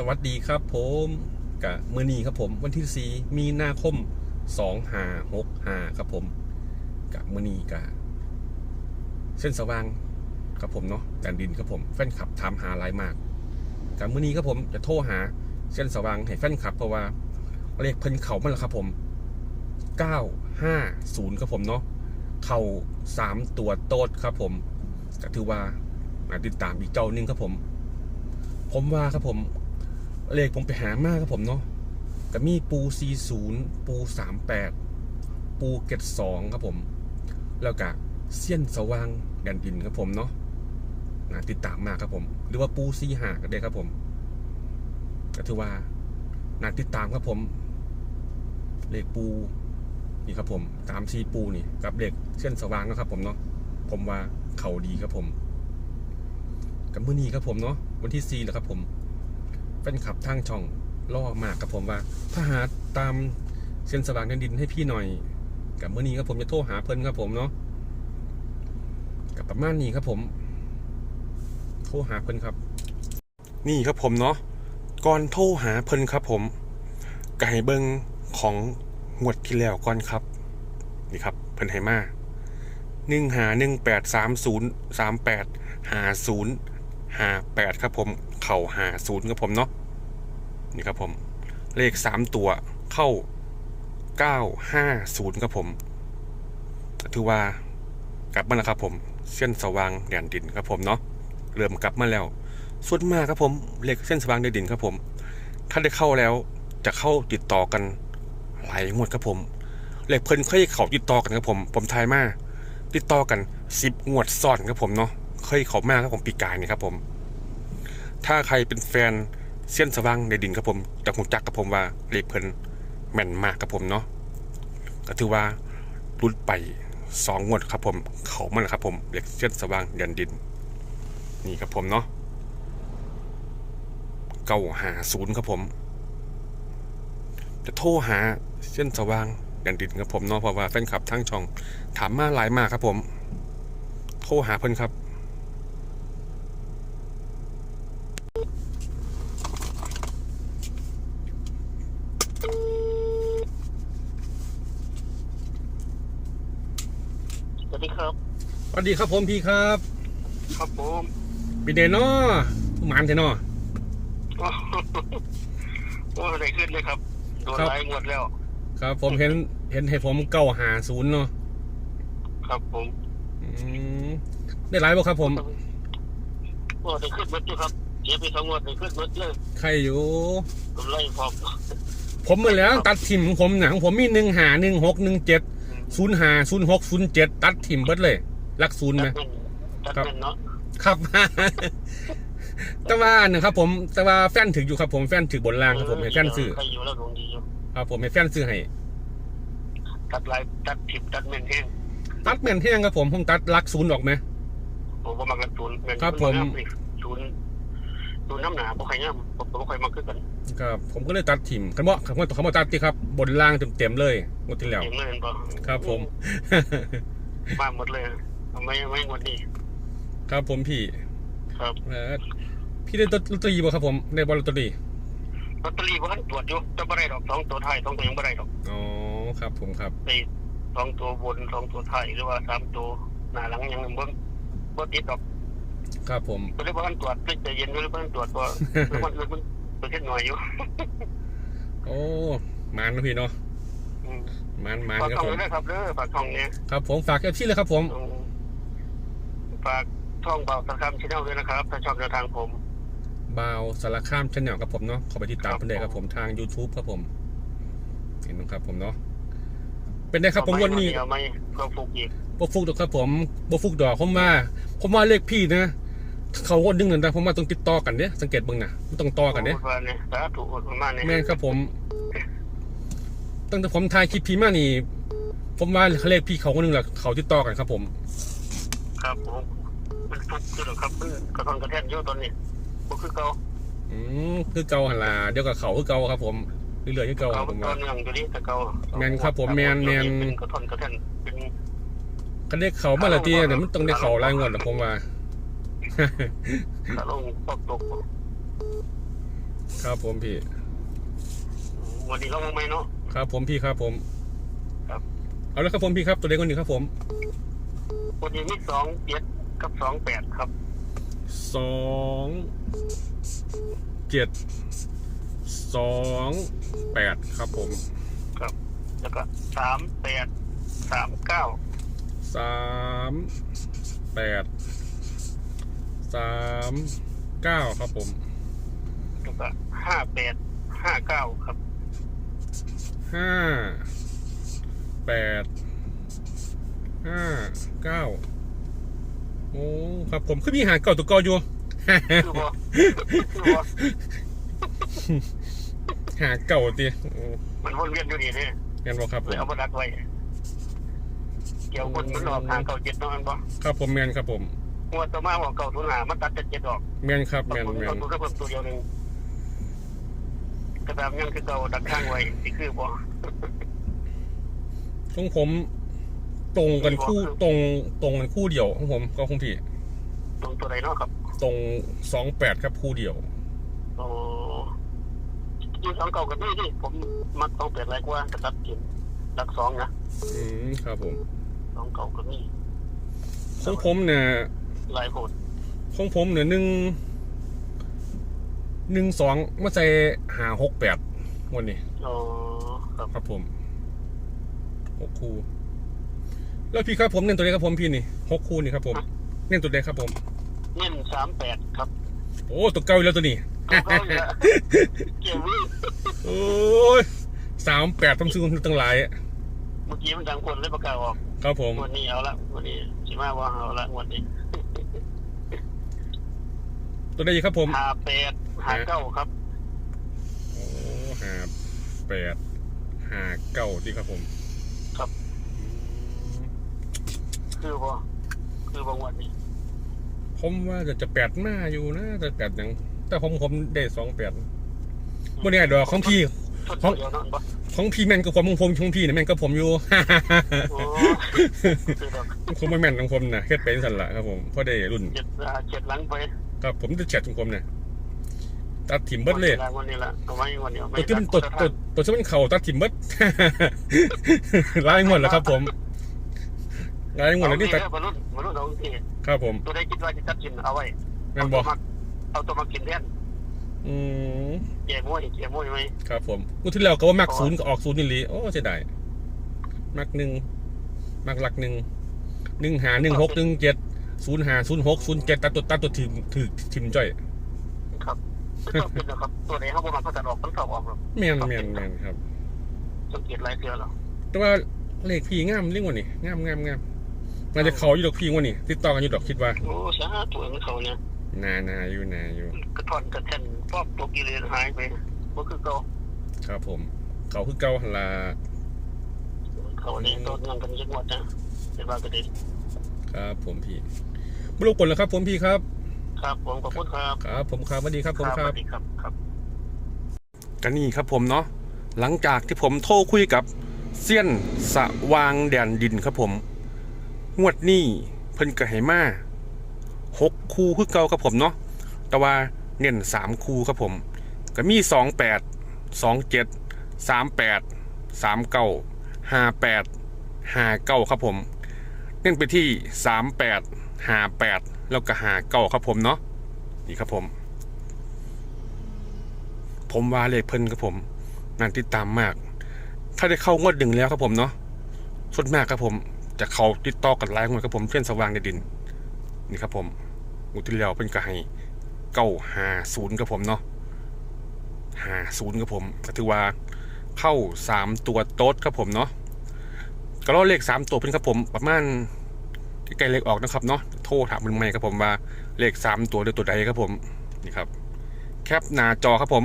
สวัสดีครับผมกะมือนีครับผมวันที่ 4 มีนาคม2 5 6 5ครับผมกะมือนีกะเส้นสว่างครับผมเนาะแดนดินครับผมแฟนคลับถามหาหลายมากกะมือนีครับผมจะโทรหาเส้นสว่างให้แฟนคลับ เพราะว่าเลขเพิ่นเขามาแล้วครับผม 950ครับผมเนาะเข่า3 ตัวโต๊ดครับผมก็ถือว่ามาติดตามอีกเจ้านึงครับผมผมว่าครับผม เลขผมไปหามากครับผมเนาะก็มีปู 40 ปู 38 ปูเกตสองครับผม แล้วก็เสี้ยนสว่างแดนดินครับผมเนาะนะติดตามมากครับผม หรือว่าปูซีหาก็ได้ครับผม ก็ถือว่านาติดตามครับผม เลขปูนี่ครับผมตามซีปูนี่กับเลขเส้นสว่างนะครับผมเนาะผมว่าเขาดีครับผมกับมือนี้ครับผมเนาะวันที่4แล้วครับผม แฟนคลับทางช่องล่อมากครับผมว่าถ้าหาตามเส้นสว่างแดนดินให้พี่หน่อย กับเมื่อนี้ครับผมจะโทรหาเพิ่นครับผมเนาะกับประมาณนี้ครับผม โทรหาเพิ่นครับ นี่ครับผมเนาะก่อนโทรหาเพิ่นครับ ผมไก่เบิงของงวดที่แล้วก่อนครับ นี่ครับเพิ่นให้มาหนึ่งหาหนึ่งแปดสามศูนย์สามแปดหาศูนย์หาแปดครับผม เข่าหาศูนย์ครับผมเนาะ นี่ครับผม เลขสามตัวเข้าเก้าห้าศูนย์ครับผมถือว่ากลับมาแล้วครับผม เส้นสว่างแดนดินครับผมเนาะเริ่มกลับมาแล้วส่วนมากครับผมเลขเส้นสว่างแดนดินครับผม ถ้าได้เข้าแล้วจะเข้าติดต่อกันหลายงวดครับผมเลขเพิ่นเคยเขาติดต่อกันครับผม ผมทายมาติดต่อกันสิบงวดซ้อนครับผมเนาะเคยเขามากครับผมปีกายนี่ครับผม ถ้าใครเป็นแฟน เส้นสว่างในดินครับผมจะคงจักกับผมว่าเลขเพิ่นแม่นมากครับผมเนาะก็ถือว่ารุดไปสองงวดครับผม เขามันครับผมเลขเส้นสว่างแดนดิน นี่ครับผมเนาะเก้าหาศูนย์ครับผม จะโทรหาเส้นสว่างแดนดินครับผมเนาะเพราะว่าแฟนคลับทั้งช่องถามมาหลายมากครับผม โทรหาเพิ่นครับ ส วัสดีครับ สวัสดีครับผมพี่ครับ ครับผมเป็นเดนอหมานเทนอโอ้โหอะไรขึ้นเลยครับ โดนครับไล่หมดแล้ว ครับ ผมเห็นเห็นให้ผมเก้าหาศูนย์เนาะ ครับผมอืมได้หลายบ่ครับผมโอ้ได้ขึ้นหมดอยู่ครับเสียไปสองงวดได้ขึ้นหมดเลยใครอยู่กำไรพร้อมผมมาแล้วตัดถิ่มของผมนะของผมมีหนึ่งหาหนึ่งหกหนึ่งเจ็ด ศูนย์หาศูนย์หกศูนย์เจ็ดตัดถิ่มเบิดเลยรักศูนย์ไหมตัดครับเงินเนาะครับแต่ว่าหนึ่งครับ ผมแต่ว่าแฟนถึกอยู่ครับผมแฟนถึกบนล่างครับผมให้แฟนซื้อใครอยู่แล้วดวงดีอยู่ครับผมให้แฟนซื้อให้ตัดลายตัดถิบตัดเม่นแห้งตัดแม่นเที่ยงครับผมผมตัดรักศูนย์ออกไหมผมก็มักกันศูนย์เงินครับผมศูนย์ศูนย์น้ำหนาบ่ใครเนี่ยผมบ่ใครมาขึ้นกัน ครับผมก็เลยตัดถิ่มคันว่าคันว่าเขามาตัดที่ครับ บนล่างเต็มๆเลยหมดที่แล้วเองเลยบ่ครับผมมาหมดเลยไม่ไม่หมดดีครับผมพี่ ครับเอ่อพี่ได้ลอตเตอรี่บ่ครับผมได้บอลลอตเตอรี่ลอตเตอรี่ว่าตรวจอยู่จะบ่ได้ดอกสองตัวท้ายสองตัวยังบ่ได้ดอกอ๋อครับ ผมครับไอ้สองตัวบนสองตัวท้ายหรือว่าสามตัวหน้าหลังยังบ่บ่ติดดอกครับผมก็เลยบ่ทันตรวจใจเย็นอยู่เลยบ่ทันตรวจก็แล้วมัน มันเปอร์เซ็นต์น้อยอยู่ โอ้มันนะพี่เนาะอืมมันมันฝากครับช่องผมไว้ด้วยครับเด้อฝากช่องเนี่ยครับผมฝากแค่ที่เลยครับผม อืมฝากช่องเบาตะคำชแนลด้วยนะครับ ถ้าชอบแนวทางผม บาวสารคามชาแนลครับผมเนาะเข้าไปติดตามครับ เพิ่นได้ครับผมทาง YouTube ครับผม เห็นไหมครับผมเนาะเป็นได้ครับผมวันนี้เดียวไม่ก็ฟุกอีกบ่ฟุกดอกครับผมบ่ฟุกดอกผมมาผมว่าเลขพี่นะ เขาคนดึงนั่นนะผมว่าต้องติดต่อกันเด้สังเกตเบิ่งนะมันต้องต่อกันเด้โว่าเนี่ยสาธุประมาณนี้แม่นครับผม ตั้งแต่ผมถ่ายคลิปพี่มานี่ ผมว่าเลขพี่เขาคนหนึงแหละเขาติดต่อกันครับ ผม ครับผมมันฟุกคือหรอครับมันกระทอนกระแทกเยอะตอนนี้บ่คือเก่าอืมคือเก่าหันล่ะเดี๋ยวกับเขาคือเก่าครับ ผมเรื่อยๆคือเก่าคเก่ารับผมตอว่านยังอยู่นี่แต่เก่าแม่นครับ ผมแม่นแม่นเป็นกระทอนกระแทกเป็นคันได้เขามาละทีเนี่ยมันต้องได้เขารายงวดนะผมว่า ขาลงตกตกครับผมพี่วันนี้เราไม่เนาะครับผมพี่ครับผม ครับ เอาละครับผมพี่ครับตัวเล็กคนหนึ่งครับผมวันนี้มีสองเจ็ดกับสองแปดครับสองเจ็ดสองแปดครับผม ครับ แล้วก็สามแปดสามเก้าสามแปด สามเก้าครับผมแล้วก็ห้าแปดห้าเก้าครับห้าแปดห้าเก้าโอ้ครับผมคือมีหาเก่าตัวเก่าอยู่คือบ่คือบ่หาเก่าตีมันวนเวียนอยู่นี่เนี่ยงั้นบอกครับผเลยมเอามาดักไว้เกี่ยวคนมันออกหางเก่าเจ็ดเนาะมันบ่ครับผมแมนครับผม หัวต่อมาบอกเก่าทุนหามันตัดเจ็ดเจ็ดออกแมนครับแมนบางคนแมเก่านทุนก็เพิ่มตัวเดียวหนึงกระดามยังคือเก่าดักข้างไว้สิคือบ่ของผมตรงกันคู่ตรงตรงกันคู่เดียวของผมก็คงพี่ ตรงตัวไหนเนาะครับ ตรงสองแปดครับคู่เดียวโอ้ยี่สองเก่ากับนี่ที่ผมมักต้องเปลี่ยนอะไรกว่ากระตัดกินดักสองนะอืมครับผมสองเก่ากับนี่ของผมเนี่ย หลายโหดของผมเนี่ยหนึ่งหนึ่งสองมาใส่หาหกแปดวันนี้โอ้ครับครับผมหกคู่แล้วพี่ครับผมเน้นตัวเล็กครับผมพี่นี่หกคู่นี่ครับผมเน้นตัวเล็กครับผมเน้นสามแปดครับโอ้ตัวเก่าอีกแล้วตัวนี้เอาเข้าเลยอะเกี่ยวมือโอ้ยสามแปดต้องซื้อตั้งหลายอะเมื่อกี้มันดังคนเลยประกาศออก ครับผมวันนี้เอาละวันนี้สิมาว่าเอาละวันนี้ ตัวได้อีกครับผมหาแปดหาเก้าครับโอ้ห้าแปดห้าเก้าดีครับผม ครับอืมคือบ่คือบ่งวันนี้ผมว่าจะจะแปดมาอยู่นะแต่แปดยังแต่ผมผมได้สองแปดมื่อนี้ดอกของพี่ชุดของเดียวนั่นบ่ของพี่แม่นกับผมของผมของพี่เนี่ยแม่นกับผมอยู่โอ้คือดอก ผมไม่แม่นของผมนะเฮ็ดเป็นสันละครับผมเพราะได้รุ่นเจ็ดอ่าเจ็ดหลังไปครับผมจะแชทของผมเนี่ยตัดถิ่มเบิดเลยวันนี้ละเอาไว้วันนี้ตัวที่มันตัวตัวตัวที่มันเข่าตัดถิ่มเบิดลายหมดแล้วครับ ผมลายหมดแล้วนี่ตัดบรรลุบรรลุเอาที่ครับผมตัวได้คิดว่าจะตัดกินเอาไว้แม่นบอกเอาตัวมากินแทนอืมเกี่ยมวยเกี่ยมวยไหมครับ ผมกูที่แล้วก็ว่ามักศูนย์ก็ออกศูนย์นี่ลีโอ้เสียดายมักหนึ่ง มักหลักหนึ่งหนึ่งหาหนึ่งหกหนึ่งเจ็ดศูนย์หาศูนย์หกศูนย์เจ็ดตัดตัวตัดตัวถิ่มถือถิ่มจ้อยครับชอบกินนะครับตัวไหนเขาบอกมันเขาจะออกมันชอบออกหรอกแม่นแม่นแม่นครับสังเกตลายเสือหรอแต่ว่าเลขพี่งามเรื่องวันนี้งามงามงามมันจะเขาอยู่ดอกพี่วันนี้ติดต่อกันอยู่ดอกคิดว่าโอ้สาตัวมันเขาเนี่ยนานาอยู่นาอยู่กระท่อนกระแทนฟอบตัวกิเลสหายไปก็คือเขาครับผม เขาคือเก่าหันลา เขาเนี่ยตัวเงินกันยังหมดนะเป็นว่ากระเด็นครับผมพี่ไม่รู้ผลแล้วครับ ผมพี่ครับ ครับ ผมขอบคุณครับ ครับ ผมครับสวัสดีครับผมสครัวับสดีครับครับกันนี่ครับผมเนาะหลังจากที่ผมโทรคุยกับเซียนสะวางแดนดินครับผม งวดนี้เพิ่นกระไหมาหกคู่คือเก่าครับผมเนาะแต่ว่าเน้นสามคู่ครับผม ก็มีสองแปดสองเจ็ดสามแปดสามเก้า ห้าแปดหาเก้าครับผมเน้นไปที่สามแปดหาแปดแล้วก็ห้าเก้าครับผมเนาะนี่ครับผม ผมว่าเลขเพิ่นครับผมนานติดตามมาก ถ้าได้เข้างวดหนึ่งแล้วครับผมเนาะส่วนมากครับผม จะเขาติดต่อกันหลายงวดครับผมเพื่อนสว่างในดิน นี่ครับผมอุทิแล้วเป็นกระไห้เก้าหาศูนย์ครับผมเนาะหาศูนย์ครับผมก็ถือว่า เข้าสามตัวโต๊ดครับผมเนาะก็รอกเลขสามตัวเป็นครับผมประมาณใกล้เลขออกนะครับเนาะโทรถามมันใหม่ครับผมว่าเลขสามตัวเดียตัวใดครับผมนี่ครับ แคปหน้าจอครับผม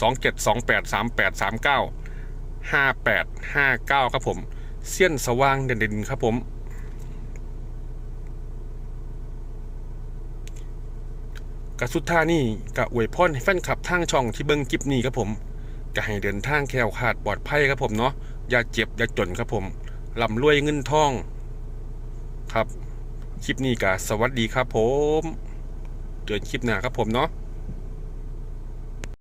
สองเจ็ดสองแปดสามแปดสามเก้าห้าแปดห้าเก้าครับผมเสี้ยนสว่างเด่นๆครับผม กระสุดท่านี่กะอวยพรให้แฟนคลับทางช่องที่เบิ้งคลิปนี้ครับผมก็ให้เดินทางแคล้วคลาดปลอดภัยครับผมเนาะอย่าเจ็บอย่าจนครับผมลำรวยเงินทอง ครับ คลิปนี้ก็สวัสดีครับผม เจอกันคลิปหน้าครับผมเนาะ